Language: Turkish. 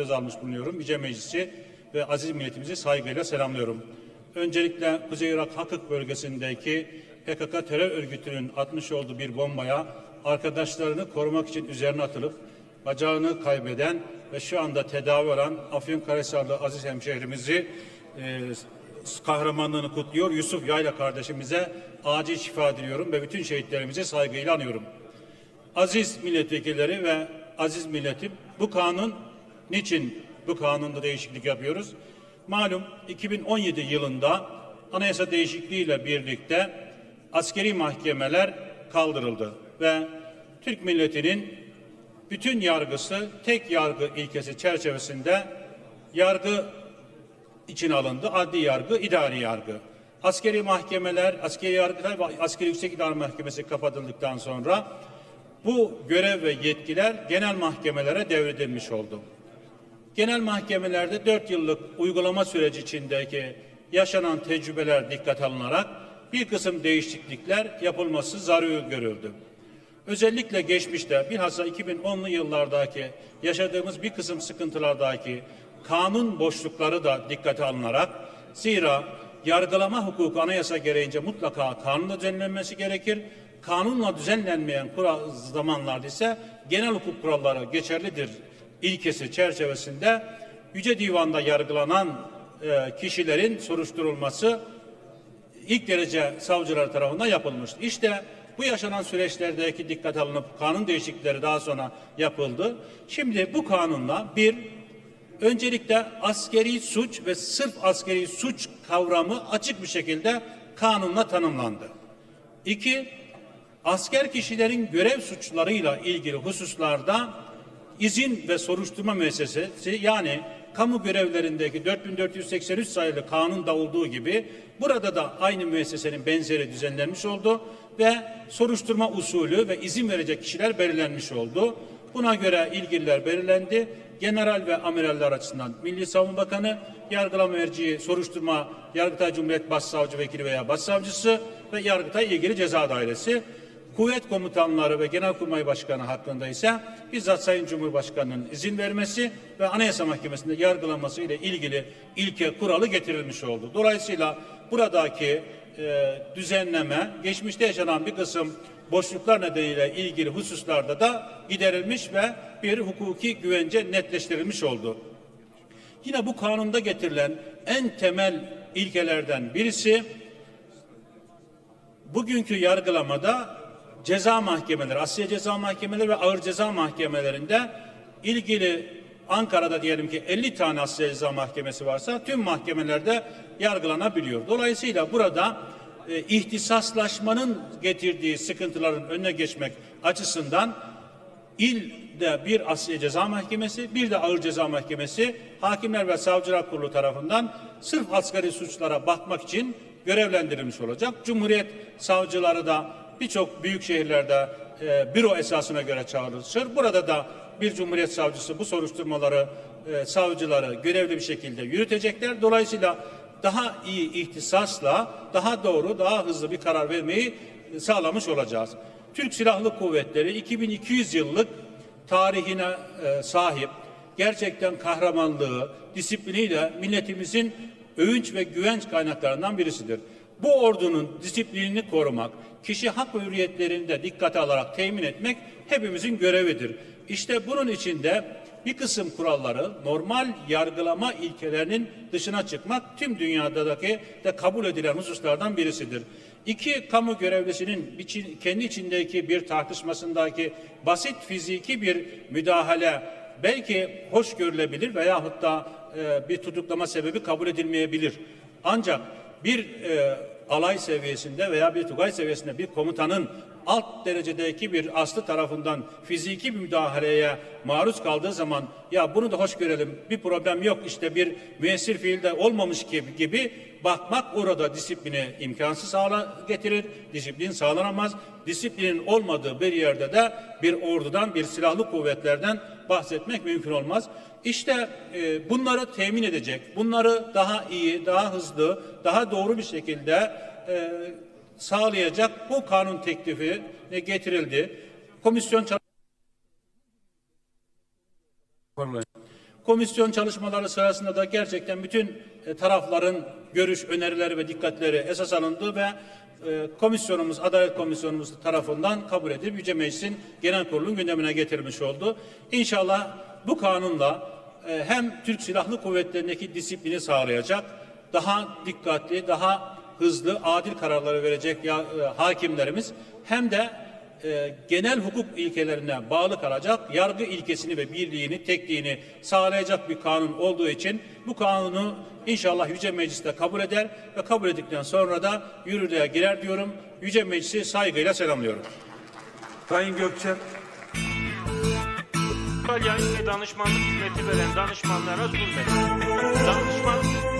söz almış bulunuyorum. Yüce Meclisi ve aziz milletimizi saygıyla selamlıyorum. Öncelikle Kuzey Irak Hakık bölgesindeki PKK terör örgütünün atmış olduğu bir bombaya arkadaşlarını korumak için üzerine atılıp bacağını kaybeden ve şu anda tedavi olan Afyonkarahisarlı aziz hemşehrimizi e, kahramanlığını kutluyor. Yusuf Yayla kardeşimize acil şifa diliyorum ve bütün şehitlerimize saygıyla anıyorum. Aziz milletvekilleri ve aziz milletim bu kanun niçin bu kanunda değişiklik yapıyoruz? Malum 2017 yılında anayasa değişikliğiyle birlikte askeri mahkemeler kaldırıldı ve Türk milletinin bütün yargısı tek yargı ilkesi çerçevesinde yargı için alındı. Adli yargı, idari yargı. Askeri mahkemeler, askeri yargılar ve askeri yüksek idare mahkemesi kapatıldıktan sonra bu görev ve yetkiler genel mahkemelere devredilmiş oldu. Genel mahkemelerde 4 yıllık uygulama süreci içindeki yaşanan tecrübeler dikkat alınarak bir kısım değişiklikler yapılması zaruri görüldü. Özellikle geçmişte bilhassa 2010'lu yıllardaki yaşadığımız bir kısım sıkıntılardaki kanun boşlukları da dikkate alınarak zira yargılama hukuku anayasa gereğince mutlaka kanunla düzenlenmesi gerekir. Kanunla düzenlenmeyen zamanlarda ise genel hukuk kuralları geçerlidir ilkesi çerçevesinde Yüce Divan'da yargılanan e, kişilerin soruşturulması ilk derece savcılar tarafından yapılmıştı. İşte bu yaşanan süreçlerdeki dikkat alınıp kanun değişiklikleri daha sonra yapıldı. Şimdi bu kanunla bir öncelikle askeri suç ve sırf askeri suç kavramı açık bir şekilde kanunla tanımlandı. İki, asker kişilerin görev suçlarıyla ilgili hususlarda izin ve soruşturma müessesesi yani kamu görevlerindeki 4483 sayılı kanunda olduğu gibi burada da aynı müessesenin benzeri düzenlenmiş oldu ve soruşturma usulü ve izin verecek kişiler belirlenmiş oldu. Buna göre ilgililer belirlendi. General ve amiraller açısından Milli Savunma Bakanı, yargılama merci, soruşturma, Yargıtay Cumhuriyet Başsavcı Vekili veya Başsavcısı ve Yargıtay ilgili ceza dairesi. Kuvvet komutanları ve Genelkurmay Başkanı hakkında ise bizzat Sayın Cumhurbaşkanı'nın izin vermesi ve Anayasa Mahkemesi'nde yargılanması ile ilgili ilke kuralı getirilmiş oldu. Dolayısıyla buradaki e, düzenleme geçmişte yaşanan bir kısım boşluklar nedeniyle ilgili hususlarda da giderilmiş ve bir hukuki güvence netleştirilmiş oldu. Yine bu kanunda getirilen en temel ilkelerden birisi bugünkü yargılamada ceza mahkemeleri, Asya Ceza Mahkemeleri ve Ağır Ceza Mahkemelerinde ilgili Ankara'da diyelim ki 50 tane Asya Ceza Mahkemesi varsa tüm mahkemelerde yargılanabiliyor. Dolayısıyla burada e, ihtisaslaşmanın getirdiği sıkıntıların önüne geçmek açısından ilde bir Asya Ceza Mahkemesi, bir de Ağır Ceza Mahkemesi Hakimler ve Savcılar Kurulu tarafından sırf asgari suçlara bakmak için görevlendirilmiş olacak. Cumhuriyet savcıları da birçok büyük şehirlerde e, büro esasına göre çağrılır. Burada da bir Cumhuriyet savcısı bu soruşturmaları e, savcıları görevli bir şekilde yürütecekler. Dolayısıyla daha iyi ihtisasla daha doğru, daha hızlı bir karar vermeyi sağlamış olacağız. Türk Silahlı Kuvvetleri 2200 yıllık tarihine e, sahip gerçekten kahramanlığı, disipliniyle milletimizin övünç ve güvenç kaynaklarından birisidir. Bu ordunun disiplinini korumak, kişi hak ve hürriyetlerini de dikkate alarak temin etmek hepimizin görevidir. İşte bunun içinde bir kısım kuralları normal yargılama ilkelerinin dışına çıkmak tüm dünyadaki de kabul edilen hususlardan birisidir. İki kamu görevlisinin kendi içindeki bir tartışmasındaki basit fiziki bir müdahale belki hoş görülebilir veyahut da e, bir tutuklama sebebi kabul edilmeyebilir. Ancak bir e, alay seviyesinde veya bir tugay seviyesinde bir komutanın alt derecedeki bir aslı tarafından fiziki bir müdahaleye maruz kaldığı zaman ya bunu da hoş görelim bir problem yok işte bir müessir fiilde olmamış gibi, gibi bakmak orada disiplini imkansız hale getirir. Disiplin sağlanamaz. Disiplinin olmadığı bir yerde de bir ordudan bir silahlı kuvvetlerden bahsetmek mümkün olmaz. İşte e, bunları temin edecek, bunları daha iyi, daha hızlı, daha doğru bir şekilde e, sağlayacak bu kanun teklifi getirildi. Komisyon komisyon çalışmaları sırasında da gerçekten bütün e, tarafların görüş, önerileri ve dikkatleri esas alındı ve e, komisyonumuz, Adalet Komisyonumuz tarafından kabul edilip Yüce Meclis'in Genel Kurulu'nun gündemine getirilmiş oldu. İnşallah bu kanunla e, hem Türk Silahlı Kuvvetleri'ndeki disiplini sağlayacak, daha dikkatli, daha hızlı, adil kararları verecek ya, e, hakimlerimiz hem de e, genel hukuk ilkelerine bağlı kalacak, yargı ilkesini ve birliğini, tekliğini sağlayacak bir kanun olduğu için bu kanunu inşallah Yüce Meclis'te kabul eder ve kabul ettikten sonra da yürürlüğe girer diyorum. Yüce Meclis'i saygıyla selamlıyorum. Sayın Gökçer. Yayın ve danışmanlık hizmeti veren danışmanlara zulmet. Danışman